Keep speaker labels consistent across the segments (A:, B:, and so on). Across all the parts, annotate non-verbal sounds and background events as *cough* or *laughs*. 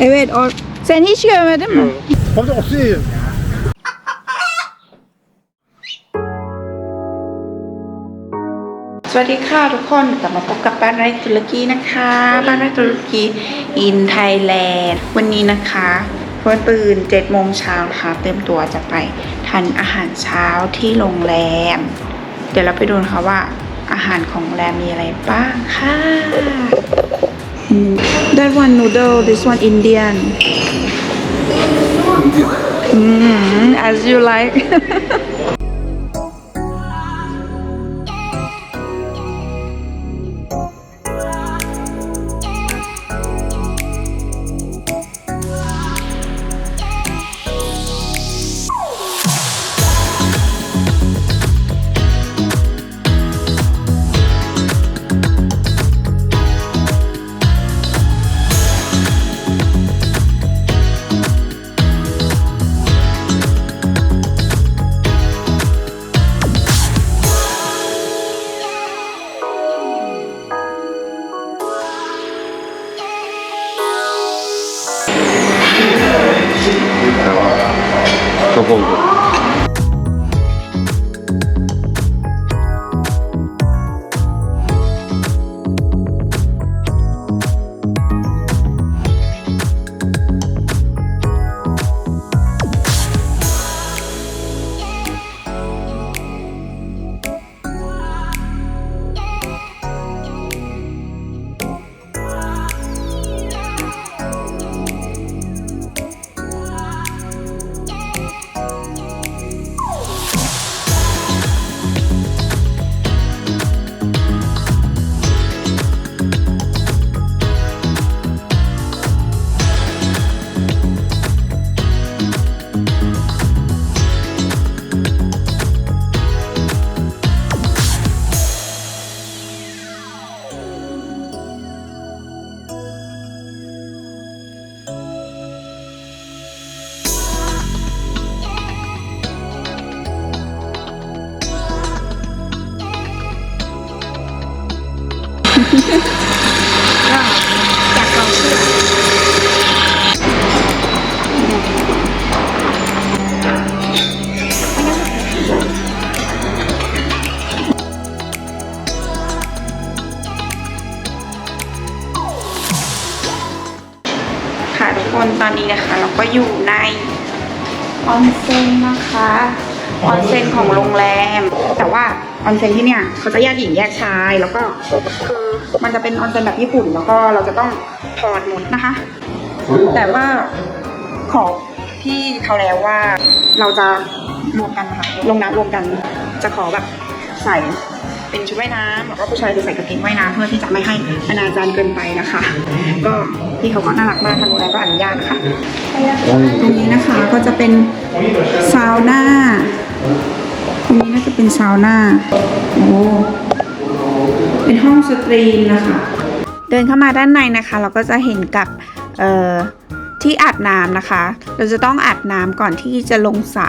A: Evet, o sen hiç görmedin mi?
B: Hadi otur.
A: สวัสดีค่ะทุกคนกลับมาพบกับบ้านไร่ตุรกีนะคะ บ้านไร่ตุรกีอินไทยแลนด์วันนี้นะคะเพื่อนตื่นเจ็ดโมงเช้านะคะเตรียมตัวจะไปทานอาหารเช้าที่โรงแรม เดี๋ยวเราไปดูนะคะว่าอาหารของโรงแรมมีอะไรบ้างค่ะ Mm. That one noodle this one Indian. อืม mm, as you like *laughs*
B: กร ออนเซ็นนะคะออนเซ็นของโรงแรม แต่ว่าออนเซ็นที่เนี่ยเขาจะแยกหญิงแยกชายแล้วก็คือมันจะเป็นออนเซ็นแบบญี่ปุ่น แล้วก็เราจะต้องถอดหมดนะคะ แต่ว่าขอพี่เขาแล้วว่าเราจะรวมกันนะคะลงน้ำรวมกันจะขอแบบใส่ เป็นชุดว่ายน้ำแล้วก็ผู้ชายจะใส่กางเกงว่ายน้ำเพื่อที่จะไม่ให้อนาจารเกินไปนะคะ ก็พี่เขาก็น่ารักมากทางโรงแรมก็อนุญาตนะคะตรงนี้นะคะก็จะเป็นซาวน่าตรงนี้น่าจะเป็นซาวน่าโอ้เป็นห้องสตรีมนะคะ เดินเข้ามาด้านในนะคะ เราก็จะเห็นกับ ที่อาบน้ำนะคะ เราจะต้องอาบน้ำก่อนที่จะลงสระ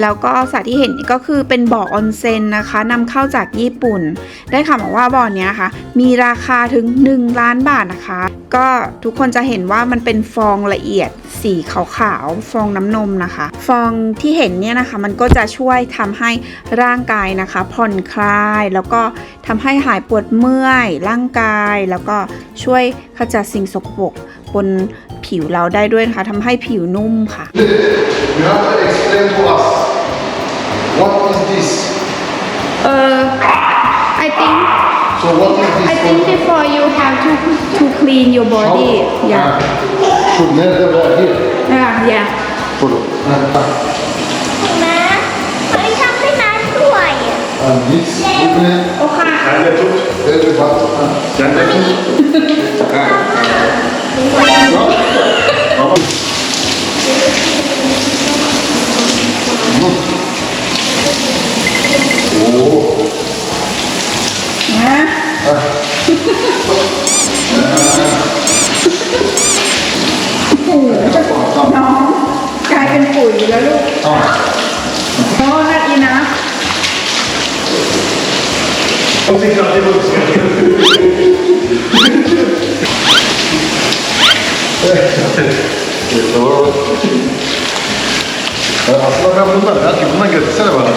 B: แล้วก็สระที่เห็นก็คือเป็นบ่อออนเซ็นนะคะนำเข้าจากญี่ปุ่น ได้ข่าวมาว่าบ่อเนี้ยนะคะ มีราคาถึง 1 ล้านบาทนะคะ ก็ทุกคนจะเห็นว่ามันเป็นฟองละเอียดสีขาวๆฟองน้ำนมนะคะ ฟองที่เห็นเนี่ยนะคะ มันก็จะช่วยทำให้ร่างกายนะคะ ผ่อนคลาย แล้วก็ทำให้หายปวดเมื่อยร่างกาย แล้วก็ช่วยขจัดสิ่งสกปรกบน ผิวเราได้ด้วยนะคะทำให้ผิวนุ่มค่ะ You have to explain to us what is this?
A: Uh, I think
B: So what is this?
A: I think before you have to to clean your body yeah
B: Put never here.
A: yeah yeah
B: Put it.
C: ม้าเฮ้ยทำให้ม้าสวย อะ
B: And this, open it.
A: โอเค
B: Very bad. Oh,
A: นะโอ้โหจะน้องกลายเป็นปุ๋ยแล้วลูก 선생님 안
D: 해보세요. Aslında ben bundan ya ki bundan götürsene bana.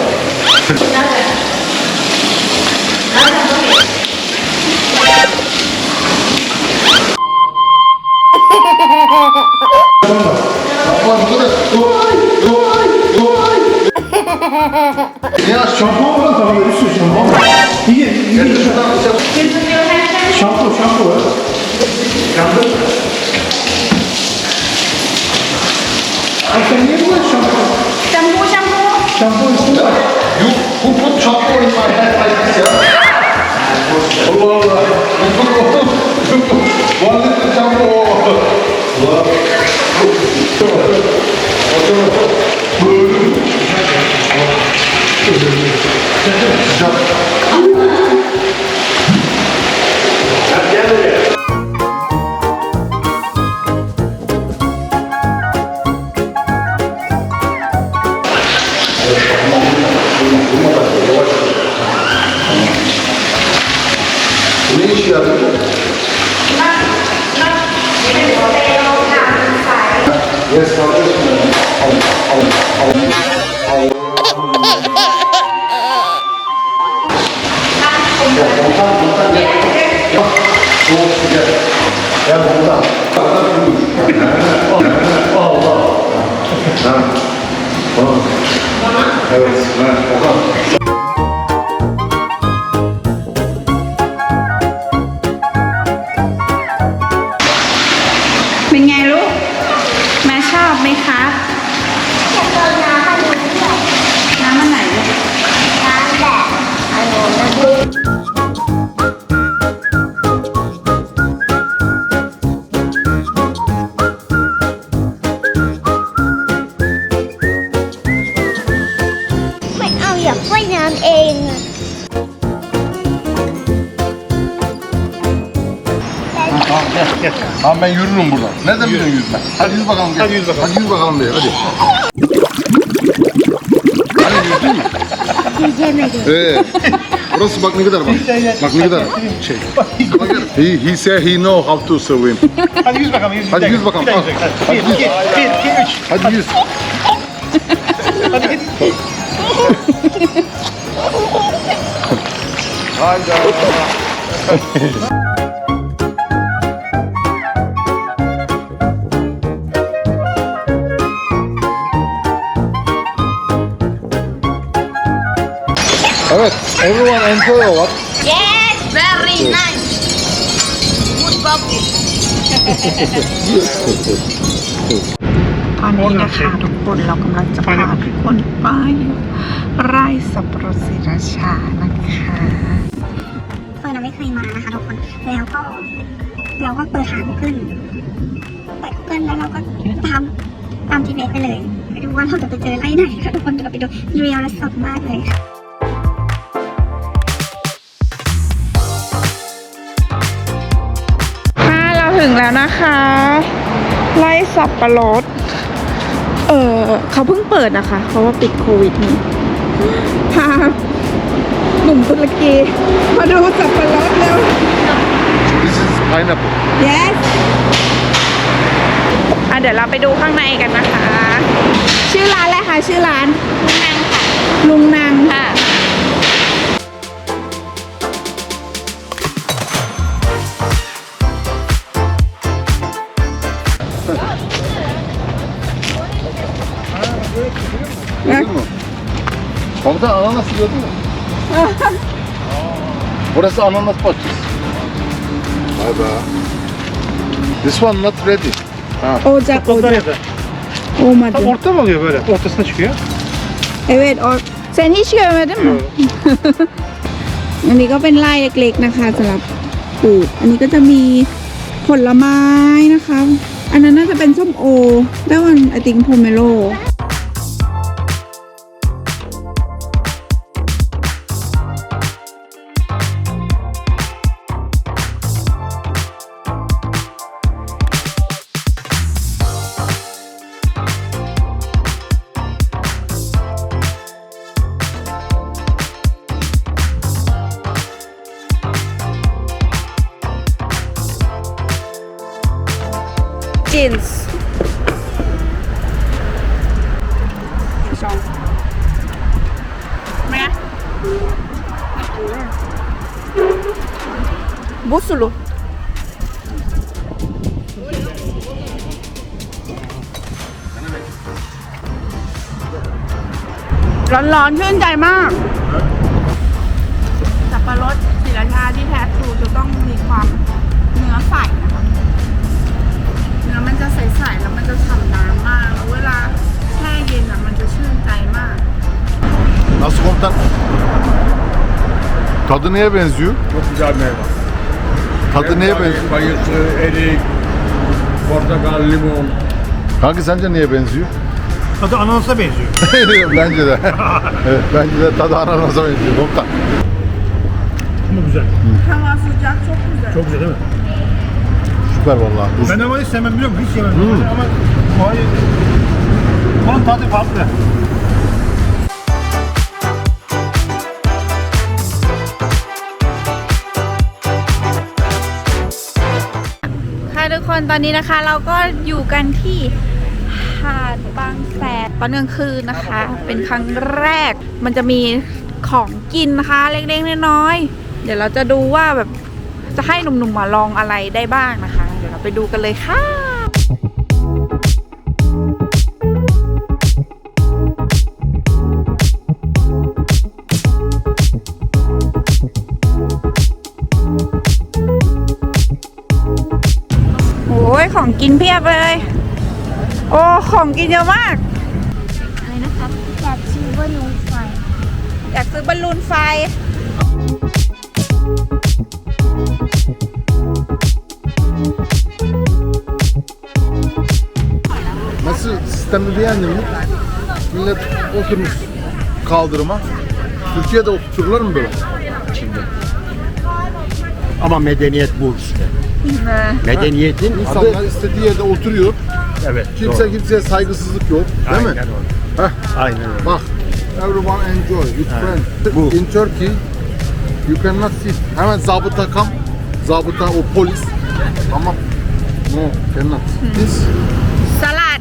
D: Thank you. Ben yürürüm buradan. Nereden biliyorsun yüzme? Hadi yüz bakalım gel. Hadi yüz bakalım. Hadi yüz bakalım diye hadi. Hani yüzdün mü?
C: Yüzemedim.
D: Ee, burası bak ne kadar bak. Bak ne kadar şey. Bak. He, he said he know how to swim.
E: Hadi yüz bakalım yüz.
D: Hadi yüz bakalım,
E: Bir
D: al.
E: dakika.
D: Hadi
E: Bir,
D: yüz.
E: iki, bir, iki, üç.
D: Hadi yüz.
E: Hadi git.
D: Hayda. Everyone enjoy or what?
C: Yes very nice good bubble
B: ตอนนี้นะคะทุกคนเรากำลังจะพาทุกคนไปไร่สับปะรดศรีราชานะคะ
C: เฟิร์นเราไม่เคยมานะคะทุกคนแล้วก็เราก็เปิดหา Google เปิด Google แล้วเราก็ทำตาม GPS ไปเลยไปดูว่าเราจะไปเจอไร่ไหนค่ะทุกคนจะไปดูเรียลและสดมากเลยค่ะ
B: ถึงแล้วนะคะไร่สับปะรด เออเขาเพิ่งเปิดนะคะ เพราะว่าปิดโควิดนี่พาหนุ่มตุรกีมาดูสับปะรดเร็ว
D: This is pineapple.
B: yes อะเดี๋ยวเราไปดูข้างในกันนะคะ ชื่อร้านอะไรคะชื่อร้าน ลุงนางค่ะ
D: Gördün Komutan ananas gördün mü? Burası ananas bahçesi. Vay be. This one not ready. Ha.
B: Ocak
E: Toplar
B: ocak.
E: evde.
B: Olmadı.
E: Tam orta mı oluyor böyle? Ortasına çıkıyor.
B: Evet o sen hiç görmedin mi อันนี้ก็เป็นไร่เล็กๆนะคะสำหรับปลูก อันนี้ก็จะมีผลไม้นะคะ อันนั้นน่าจะเป็นส้มโอด้วันไอ ร้อนๆชื่นใจมาก สับปะรดศิลาชาที่แท้ทรูจะต้องมีความเนื้อใสนะคะ เนื้อมันจะใสๆแล้วมันจะฉ่ำน้ำมาก แล้วเวลาแช่เย็นอะมันจะชื่นใจมาก
D: Nasıl komutan? Tadı neye benziyor?
F: Çok güzel meyve.
D: Tadı neye
F: Yani
D: benziyor?
F: Kayısı, erik, portakal, limon.
D: Kanka sence neye benziyor?
E: Tadı ananasa benziyor. *laughs*
D: bence de. *laughs* evet, bence de tadı ananasa benziyor komutan.
E: Ama güzel.
B: Hava sıcak çok güzel.
E: Çok güzel değil mi?
D: Süper vallahi. Bu-
E: Ben ama hiç sevmem biliyor musun? Hiç yemem.
D: Hmm.
E: Ama bu hayır. Bunun tadı farklı.
B: ค่ะทุกคนตอนนี้นะคะเราก็อยู่กันที่ หาดบางแสนตอนกลางคืนนะคะ เป็นครั้งแรกมันจะมีของกินนะคะเล็กๆน้อยๆเดี๋ยวเราจะดูว่าแบบจะให้หนุ่มๆมาลองอะไรได้บ้างนะคะ เดี๋ยวเราไปดูกันเลยค่ะโอ้ยของกินเพียบเลย ของกินเยอะมาก
C: อะไรนะครับอยากชื่อว่านูไฟ
B: อยากซื้อบอลลูนไฟ
D: Nasıl sistemi beğendin mi? Millet oturmuş kaldırıma. Türkiye'de otururlar mı böyle?
G: Ama medeniyet bu işte. Medeniyetin
D: İnsanlar
G: adı
D: istediği yerde oturuyor.
G: Evet.
D: Kimse
G: doğru.
D: kimseye saygısızlık yok. Değil
G: Aynen
D: mi?
G: Öyle.
D: Heh.
G: Aynen öyle.
D: Bak. Everyone enjoy. It's friend.
G: Bu.
D: In Turkey you cannot sit. Hemen zabıta kam. Zabıta o polis. Ama no cannot.
B: Hmm. This.
D: Salat.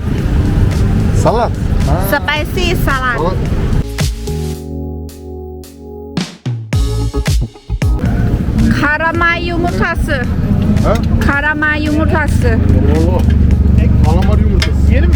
B: Salat. Ha. Spicy salat.
D: salat.
B: Karamay yumurtası.
D: Ha?
B: Karamay yumurtası.
D: Allah. Kalamar yumurtası. Yiyelim mi?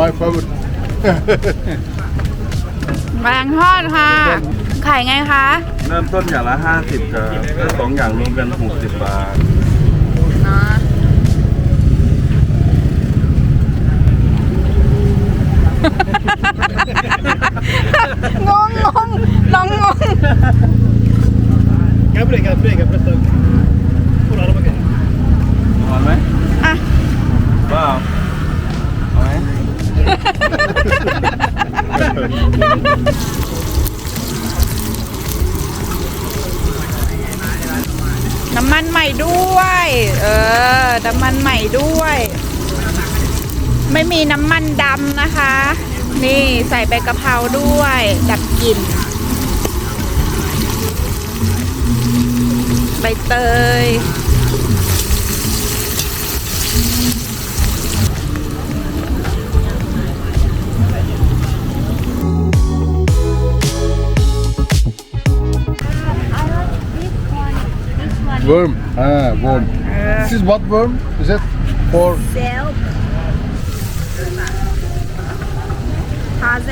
D: My favorite.
B: แมลงทอดค่ะ ขายไงคะ
H: เริ่มต้นอย่างละ 50ครับถ้าสองอย่างรวมกัน60 บาท
B: เนาะงงงงน้องงง
E: Gel buraya gel buraya gel. Burası da... Dur araba gel.
H: อ่อนไหม
B: อะ
H: ว้าวเอาไหม
B: น้ำมันใหม่ด้วย เออ น้ำมันใหม่ด้วย ไม่มีน้ำมันดำนะคะ นี่ใส่ใบกะเพราด้วย ดับกลิ่น ใบเตย
D: Worm. Ha, worm. This is what worm? Is it for
B: เซลทาเซ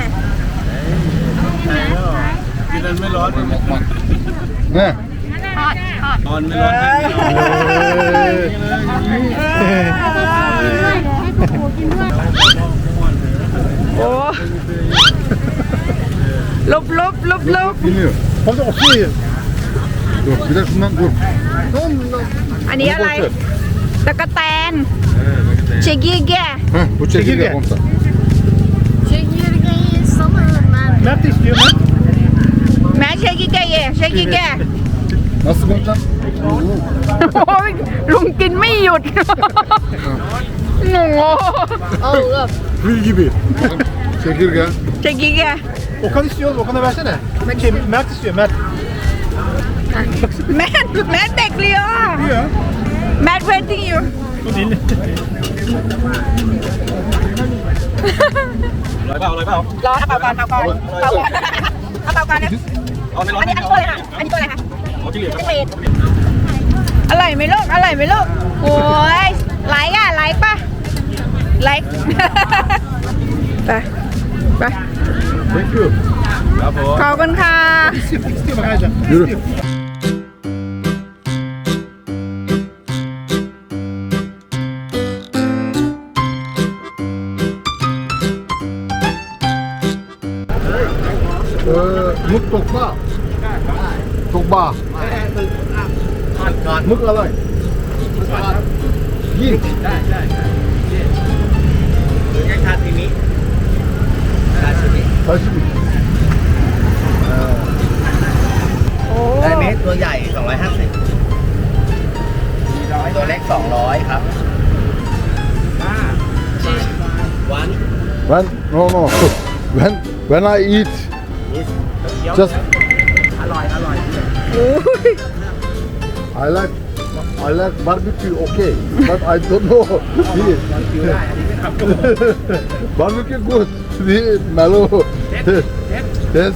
H: กินนั้นไม่ร้อน
D: ne?
H: นอนไม่ร้อน
B: โอ้ลุบลุบลุบลุบ
D: Bilmiyor.
E: Hadi otur ye.
D: Dur, bir de şundan dur. Tamam mı?
B: อันนี้อะไร
D: Boş ver.
B: ตะกะแตน
H: เออแล้วก็เต้
B: เชกี้แก
D: Heh, bu çekirge komutan.
E: Mert de istiyor Mert.
B: แม่เชกี้แกเย่เชกี้แก
D: Nasıl komutan?
B: โอ้ยลุงกินไม่หยุด งง
D: Gül gibi. Çekirge.
B: เชกี้แก
E: Okan istiyor oğlum. Okan'a versene. Şey, Mert istiyor Mert.
B: แม่แม่เด็กเลียว
E: Diyor.
B: แม่ waiting you
E: Bu değil.
H: ร้อยเปล่าร้อยเปล่าร
B: อเอาเป่าก่อนเอาก่อนเอาก่อนเอาเป่าก่อนนะ
H: เอาในร้อ
B: อั
H: ย
B: นนี้อันนี้ตัวอะไรคะอันนี้ตัวอะไรคะ
H: เอาที่เหลือ
B: เศษอร่อยไหมลูกอร่อยไหมลูกโอ้ยไลค์อะไลค์ป่ะไลค์ไปไป
D: Thank you.
H: ครับผม
B: ขอบคุณค่ะ
E: İstiyor, istiyor bak Aycan.
D: Yürü. Tokma. Mut alay. Yin.
G: คาทีนี้คาทีนี้
D: Taşı.
G: ได้เมตรตัวใหญ่ 250ตัวเล็ก 200 ครับวัน
D: When no no. When when I eat just
G: อร่อยอร่อย
D: I like I like barbecue okay, but I don't know. This.
G: ได้อันนี้ไม่ทำตัว
D: barbecue good. This mellow. Yes.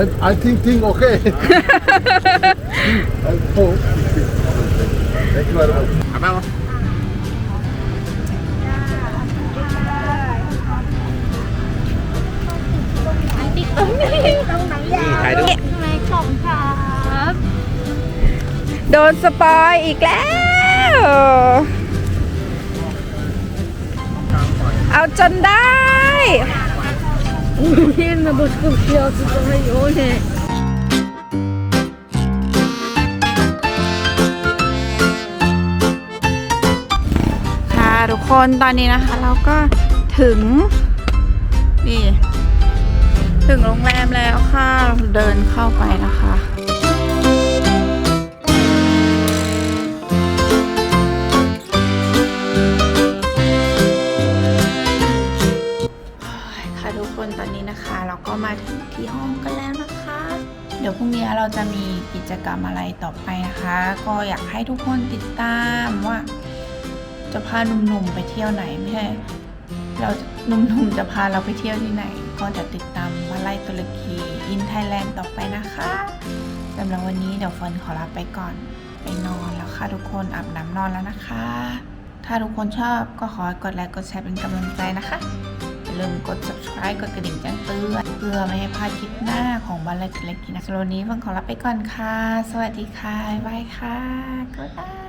D: I I think think okay. oh. Thank you very much.
G: เอามานี่ถ่ายรูป
B: โดนสปอยอีกแล้ว เอาจนได้ค่ะทุกคนตอนนี้นะคะ เราก็ถึง นี่ ถึงโรงแรมแล้วค่ะ เราเดินเข้าไปนะคะ คนตอนนี้นะคะ เราก็มาถึงที่ห้องกันแล้วนะคะ เดี๋ยวพรุ่งนี้เราจะมีกิจกรรมอะไรต่อไปนะคะ ก็อยากให้ทุกคนติดตามว่า จะพาหนุ่มๆไปเที่ยวไหนไม่ใช่เราหนุ่มๆจะพาเราไปเที่ยวที่ไหน ก็จะติดตามมาไล่ตุรกีอินไทยแลนด์ต่อไปนะคะสำหรับวันนี้เดี๋ยวเฟิร์นขอลาไปก่อนไปนอนแล้วค่ะทุกคนอาบน้ำนอนแล้วนะคะ ถ้าทุกคนชอบก็ขอกดไลค์กดแชร์เป็นกำลังใจนะคะ ลืมกด subscribe กดกระดิ่งแจ้งเตือนเพื่อไม่ให้พลาดคลิปหน้าของบันเล็กเล็กกินนะสำหรับวันนี้เฟิร์นขอลาไปก่อนค่ะ สวัสดีค่ะบ๊ายบายค่ะก็ได้